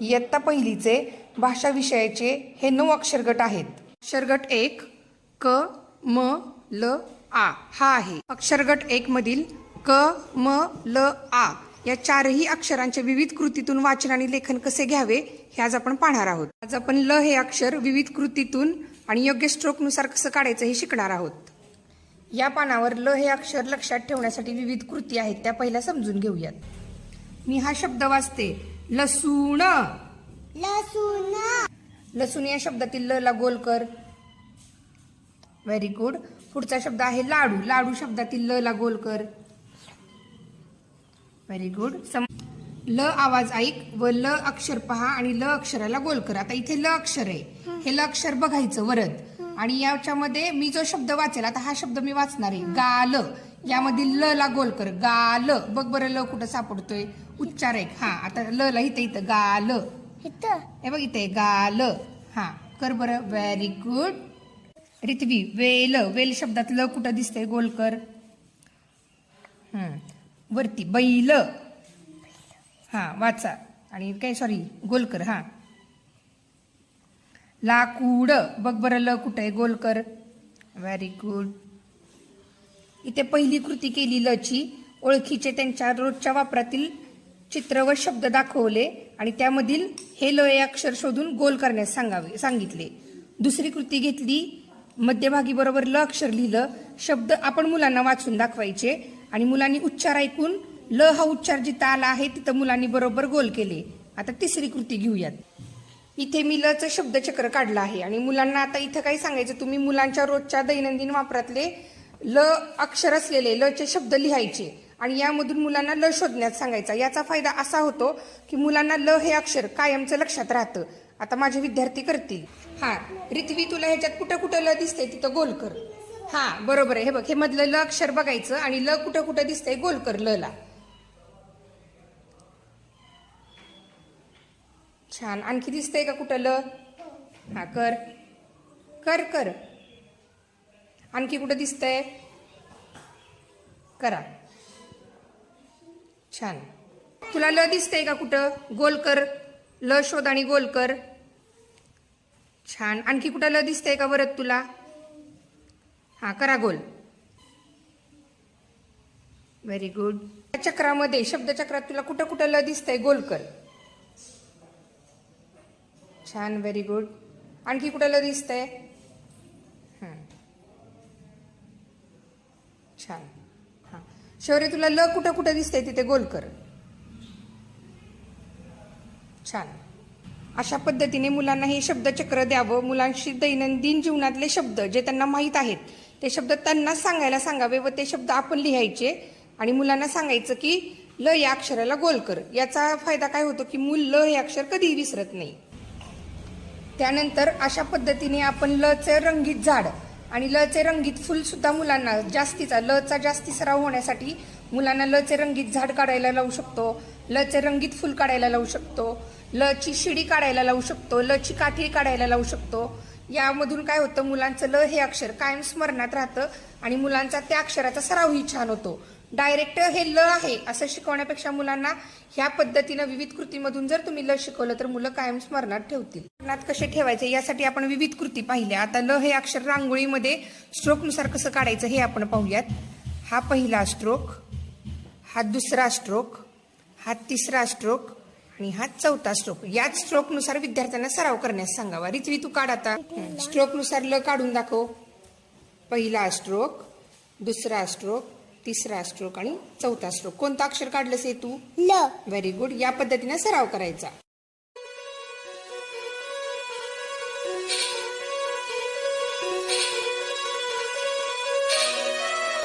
इयत्ता पहिलीचे भाषाविषयाचे हे नऊ अक्षर गट आहेत. अक्षरगट एक क म ल आ हा आहे. अक्षरगट एक मधील क म ल आ या चारही अक्षरांच्या विविध कृतीतून वाचन आणि लेखन कसे घ्यावे हे आज आपण पाहणार आहोत. आज आपण ल हे अक्षर विविध कृतीतून आणि योग्य स्ट्रोकनुसार कसं काढायचं हे शिकणार आहोत. या पानावर ल हे अक्षर लक्षात ठेवण्यासाठी विविध कृती आहेत त्या पहिल्या समजून घेऊयात. मी हा शब्द वाचते. लसूण. लसूण. लसूण या शब्दातील ल ला गोल कर. व्हेरी गुड पुढचा शब्द आहे लाडू. लाडू शब्दातील ल ला गोल कर. व्हेरी गुड सम ल आवाज ऐक व ल अक्षर पहा आणि ल अक्षराला गोल कर. आता इथे ल अक्षर आहे. हे ल अक्षर बघायचं वरद. आणि याच्यामध्ये मी जो शब्द वाचेल आता हा शब्द मी वाचणार आहे. गाल. यामधील ल ला गोल कर. गाल बघ बरं ल कुठं सापडतोय. उच्चार आहे हा आता ल ला इथं इथं. गाल इथं. हे बघ इथे गाल हा कर बरं. व्हेरी गुड रिथवी वेल वेल शब्दात ल कुठं दिसतंय? गोल कर. वरती बैल हा वाचा. आणि काय सॉरी गोल कर हा. लाकूड बघ बरं ल कुठं आहे? गोल कर. व्हेरी गुड इथे पहिली कृती केली लची. ओळखीचे त्यांच्या रोजच्या वापरातील चित्र व शब्द दाखवले आणि त्यामधील हे ल हे अक्षर शोधून गोल करण्यास सांगावे सांगितले. दुसरी कृती घेतली. मध्यभागी बरोबर ल अक्षर लिहिलं. शब्द आपण मुलांना वाचून दाखवायचे आणि मुलांनी उच्चार ऐकून ल हा उच्चार जिथं आला आहे तिथं मुलांनी बरोबर गोल केले. आता तिसरी कृती घेऊयात. इथे मी लचं शब्दचक्र काढलं आहे आणि मुलांना आता इथं काही सांगायचं. तुम्ही मुलांच्या रोजच्या दैनंदिन वापरातले ल अक्षर असलेले लचे शब्द लिहायचे आणि यामधून मुलांना ल शोधण्यात सांगायचा. याचा फायदा असा होतो की मुलांना ल हे अक्षर कायमचं लक्षात राहतं. आता माझे विद्यार्थी करतील. हा रिथवी तुला ह्याच्यात कुठं कुठं ल दिसतंय तिथं गोल कर. हा बरोबर आहे. हे बघ हे मधलं ल अक्षर बघायचं आणि ल कुठं कुठं दिसतंय गोल कर ल ला. छान. आणखी दिसतंय का कुठं ल? हा कर. कर कर. आणखी कुठं दिसतंय? करा. छान. तुला ल दिसतंय का कुठं? गोल कर ल शोध आणि गोल कर छान. आणखी कुठं ल दिसतंय का बरं तुला? हा करा गोल. व्हेरी गुड चक्रामध्ये शब्दचक्रात तुला कुठं कुठं ल दिसतंय? गोल कर छान व्हेरी गुड आणखी कुठं ल दिसतंय? छान. हां. शौर्य तुला ल कुठं कुठं दिसतंय तिथे गोल कर. छान. अशा पद्धतीने मुलांना हे शब्दचक्र द्यावं. मुलांशी दैनंदिन जीवनातले शब्द जे त्यांना माहीत आहेत ते शब्द त्यांनाच सांगायला सांगावे व ते शब्द आपण लिहायचे आणि मुलांना सांगायचं की ल या अक्षराला गोल कर. याचा फायदा काय होतो की मूल ल हे अक्षर कधीही विसरत नाही. त्यानंतर अशा पद्धतीने आपण लचं रंगीत झाड आणि लचे रंगीत फुलसुद्धा मुलांना जास्तीचा लचा जास्ती सराव होण्यासाठी मुलांना लचे रंगीत झाड काढायला लावू शकतो लचे रंगीत फुल काढायला लावू शकतो लची शिडी काढायला लावू शकतो लची काठी काढायला लावू शकतो. यामधून काय होतं मुलांचं ल हे अक्षर कायम स्मरणात राहतं आणि मुलांचा त्या अक्षराचा सरावही छान होतो. डायरेक्ट हे ल आहे असं शिकवण्यापेक्षा मुलांना ह्या पद्धतीनं विविध कृतीमधून जर तुम्ही ल शिकवलं तर मुलं कायम स्मरणात ठेवतील. स्मरणात कसे ठेवायचे? यासाठी आपण विविध कृती पाहिल्या. आता ल हे अक्षर रांगोळीमध्ये स्ट्रोकनुसार कसं काढायचं हे आपण पाहूयात. हा पहिला स्ट्रोक हा दुसरा स्ट्रोक हा तिसरा स्ट्रोक आणि हा चौथा स्ट्रोक. याच स्ट्रोकनुसार विद्यार्थ्यांना सराव करण्यास सांगावा. रिचवी तू काढ आता. स्ट्रोकनुसार ल काढून दाखव. पहिला स्ट्रोक दुसरा स्ट्रोक तिसरा स्ट्रोक आणि चौथा स्ट्रोक कोणता अक्षर काढलंस हे तू? ल. व्हेरी गुड या पद्धतीने सराव करायचा.